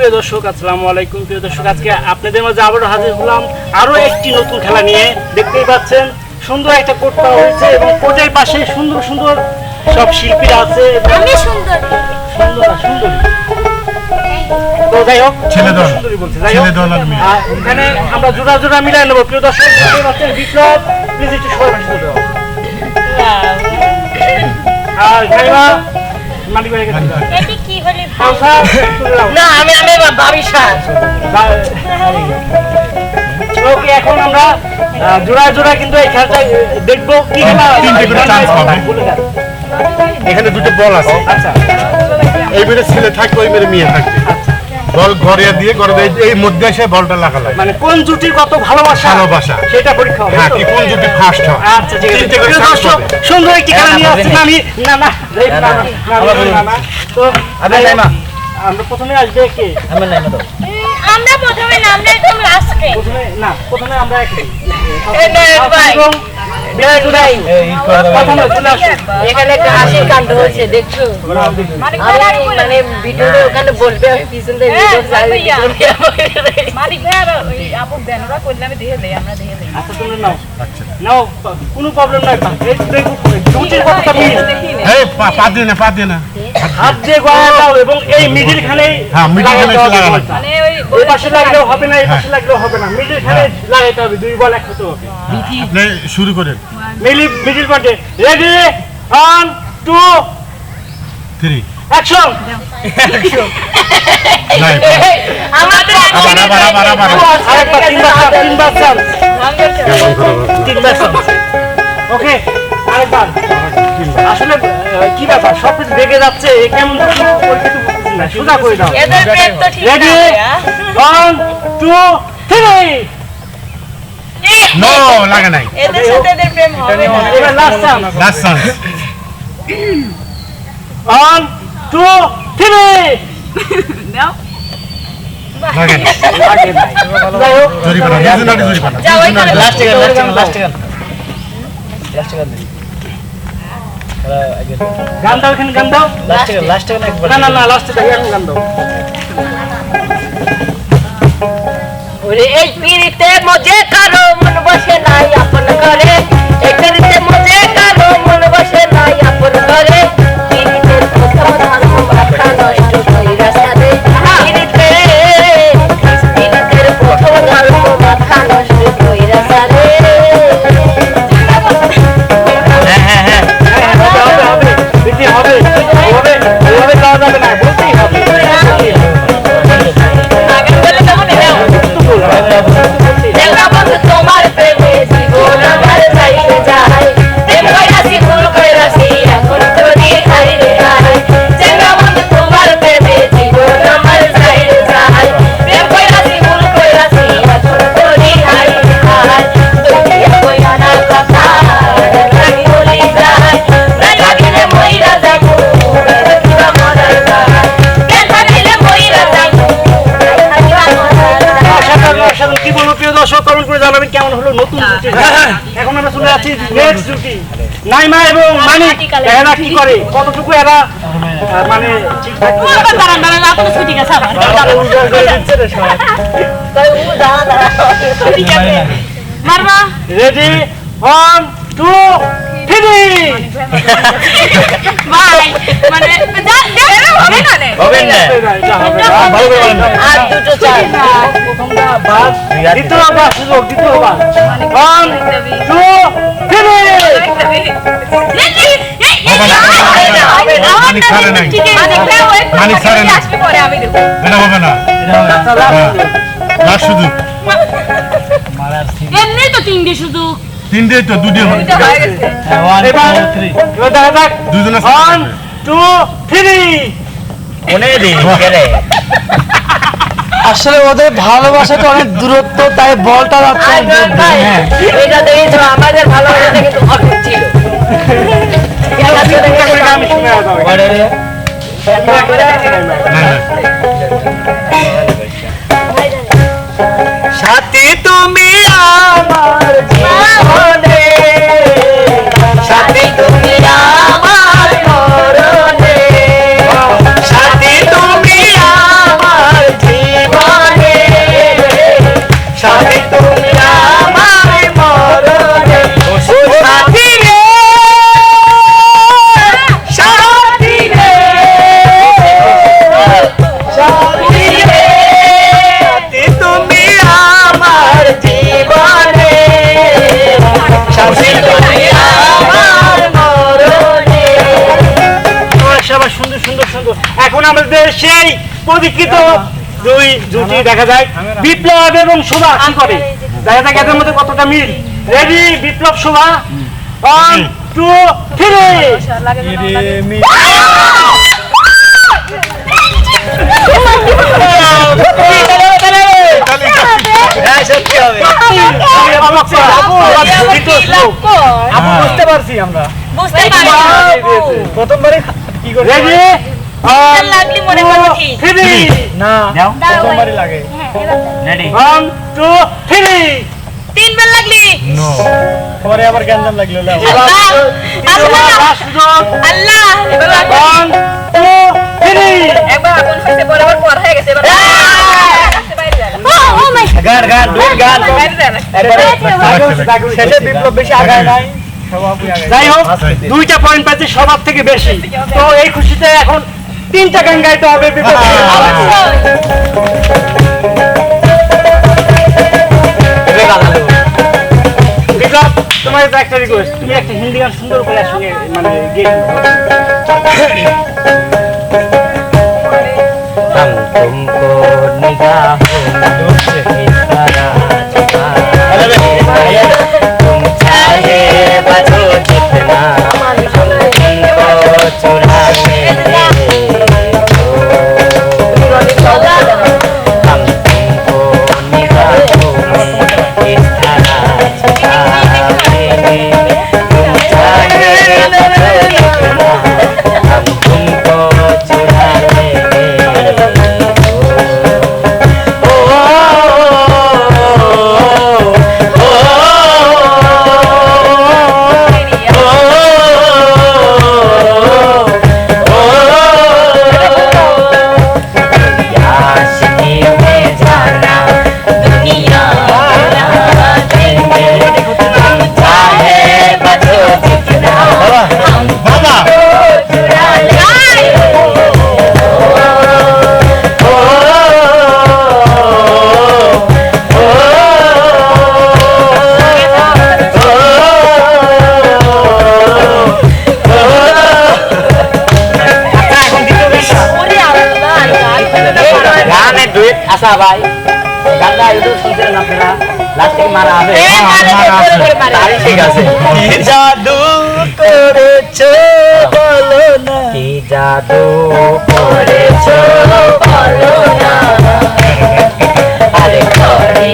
সুপ্রিয় দর্শক আসসালামু আলাইকুম। প্রিয় দর্শক আজকে আপনাদের মাঝে আবারও হাজির হলাম আরও একটি নতুন খেলা নিয়ে। দেখতেই পাচ্ছেন সুন্দর একটা কোর্ট করা হয়েছে এবং কোর্টের পাশে সুন্দর সুন্দর সব শিল্পীরা আছে আমি সুন্দর। সুন্দর সুন্দরী। তো যাই হোক সুন্দরী বলছে যাই হোক। দল আর মেয়ে। আহ, এখানে আমরা জোড়া জোড়া মিলাই নেব। প্রিয় দর্শক দেখতেই পাচ্ছেন বিপ্লব প্লিজ একটু সবাই পাশে দাও আর গাইবা মালিক ভাই না আমি আমি ভাবি ওকে এখন আমরা জোড়া জোড়ায় কিন্তু এই খেলাটা দেখব কি খেলা তিনটে করে chance পাবে। এখানে দুটো বল আছে। আচ্ছা। এই মেরে ছেলে থাকবে ওই মেরে মেয়ে থাকবে। বল ঘরে দিয়ে ঘরে দিয়ে এই মধ্যে এসে বলটা লাগালো মানে কোন জুটি কত ভালোবাসা ভালোবাসা। সেটা পরীক্ষা হবে হ্যাঁ কি কোন যদি ফার্স্ট হয় আচ্ছা ঠিক আছে করে দর্শক, সুন্দর একটি খেলা নিয়ে আসছি আমি না না এই না, না, না, না, না, না, তো আমরা প্রথমে আসবে কে আমরা প্রথমে নামলে একদম লাস্টে প্রথমে না প্রথমে আমরা একই এই নায়ক ভাই। এখানে একটা হাসির কাণ্ড হয়েছে দেখছ মানে ওখানে বলবে আমি পিছন থেকে কোনো প্রবলেম নাই দিয়ে না দিয়ে না। হাত দিয়ে দাও এবং এই মিডিল খানে হ্যাঁ, middle খানে মানে ওই ওই পাশে লাগলেও হবে না এই পাশে হ্যাঁ। লাগলেও হবে না। মিডিল খানে লাগাইতে হবে দুই বল একসাথে হবে। শুরু করেন। মিলি মিডিল পয়েন্টে ready one two three action. Okay আরেকবার আসলে কি ব্যাপার? সব কিছু দেখে যাচ্ছে এ কেমন সোজা করে দাও। এদের পেট তো ঠিক ready one two three no লাগে নাই। এদের সাথে এদের প্রেম হবে না। এবার last chance last chance one two three দাও লাগে না যাই হোক জরিমানা দুজনারই জরিমানা যাও ওইখানে দুজনারই। লাস্টে গান দাও এখানে গান দাও। না না না লাস্টে এখন গান দাও। ওরে এই পিড়িতে মজে কারও মন বসে নাই আপন করে এই পিড়িতে মজে কারও মন বসে নাই আপন করে এখন আমরা চলে যাচ্ছি নেক্সট ডিউটি নাইমা এবং মানিক এরা কি করে? কতটুকু এরা মানে ঠিকঠাক রেডি ওয়ান টু ভাই মানে হবে না আর দুটো চাই প্রথমটা বাস সুযোগ ওয়ান টু থ্রি এমনি তো তিনটে শুধু তিনটে তো দুটো হয়ে দুজনে ওয়ান টু থ্রি আসলে ওদের ভালোবাসাটা অনেক দূরত্ব তাই বলটা যাচ্ছে। হ্যাঁ। এটা দেখেছ আমাদের ভালোবাসাটা কিন্তু অটুট ছিল। সাথী তুমি এখন আমাদের সেই পরীক্ষিত দুই জুটি দেখা যায়। বিপ্লব এবং শোভা কি করে দেখা যাক এদের মধ্যে কতটা মিল। Ready Biplob Shobha? One two three আপু বুঝতে পারছি আমরা। বুঝতে কি করে রেডি লাগলি মনে করো ঠিক থ্রি না দাও প্রথমবারই লাগে। রেডি ওয়ান টু থ্রি তিনবার লাগলি? পরে আবার গ্যাঞ্জাম লাগল লাও। Allah Allah. One two three একবার আগুন হয়েছে পরে আবার পর হয়ে গেছে এবার বাইরে যায় না। ও মাই গান গান দুই গান বাইরে যায় না। একবারে শেষে বিপ্লব বেশি আগায় নাই সব আপুই আগায় যাই হোক দুইটা পয়েন্ট পাচ্ছে সবার থেকে বেশি। তো এই খুশিতে এখন তিনটা গান গাইতে হবে। বিপ্লব তোমার একটা রিকোয়েস্ট তুমি একটা হিন্দি গান সুন্দর করে সঙ্গে মানে গেয়ে ভাই গানটা একটু শুনছিলেন আপনারা? লাস্টে মারা হবে। ঠিক আছে। কি জাদু করেছ বলো না। কি জাদু করেছ বলো না। আরে ঘরে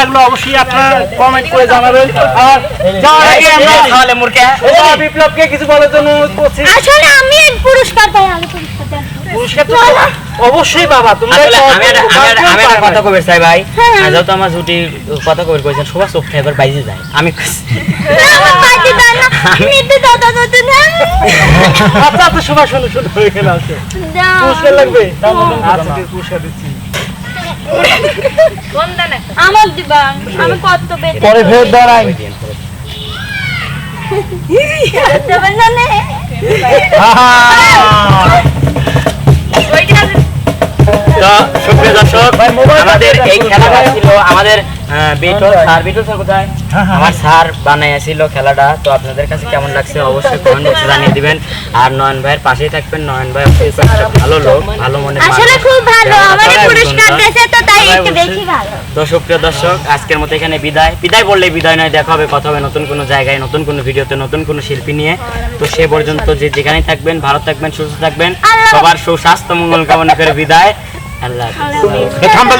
লাগল অবশ্যই আপনারা কমেন্ট করে জানাবেন। আর যাওয়ার আগে আমরা তাহলে মুরকে। শোভা বিপ্লবকে কিছু বলার জন্য অনুরোধ করছি। আসলে আমি এক পুরস্কার পাই আমি পুরস্কার পুরস্কার অবশ্যই বাবা তোমরা আমি আমি আমি কথা কবে চাই ভাই। আর যেহেতু আমার জুটি কথা কবে কইছেন সবার চোখ এবার বাইজে যায়। আমি আচ্ছা আচ্ছা শুনো শুনো হয়ে গেল আছে দাও। পুরস্কার লাগবে? আচ্ছা পুরস্কার দিচ্ছি। কোন দেন একটা আমার দিবা আমি কত বেতন পরে ফের দাঁড়াই আমাদের এই খেলাটা ছিল আমাদের আহ, বিটল স্যার বেটল স্যার কোথায়? আমার স্যার বানাইয়াছিল খেলাটা তো আপনাদের কাছে কেমন লাগছে অবশ্যই কমেন্ট বক্সে জানিয়ে দিবেন। আর নয়ন ভাইয়ের পাশেই থাকবেন নয়ন ভাই একটা ভালো লোক ভালো মনে আসলে খুব ভালো আমাকে পুরস্কার দিয়েছে তো তাই একটু বেশি ভালো। তো সুপ্রিয় দর্শক আজকের মতো এখানে বিদায়। বিদায় বললে বিদায় নয় দেখা হবে কথা হবে নতুন কোনো জায়গায় নতুন কোনো ভিডিওতে নতুন কোনো শিল্পী নিয়ে। তো সে পর্যন্ত যে যেখানেই থাকবেন ভালো থাকবেন সুস্থ থাকবেন। সবার সুস্বাস্থ্য মঙ্গল কামনা করে বিদায়। আল্লাহ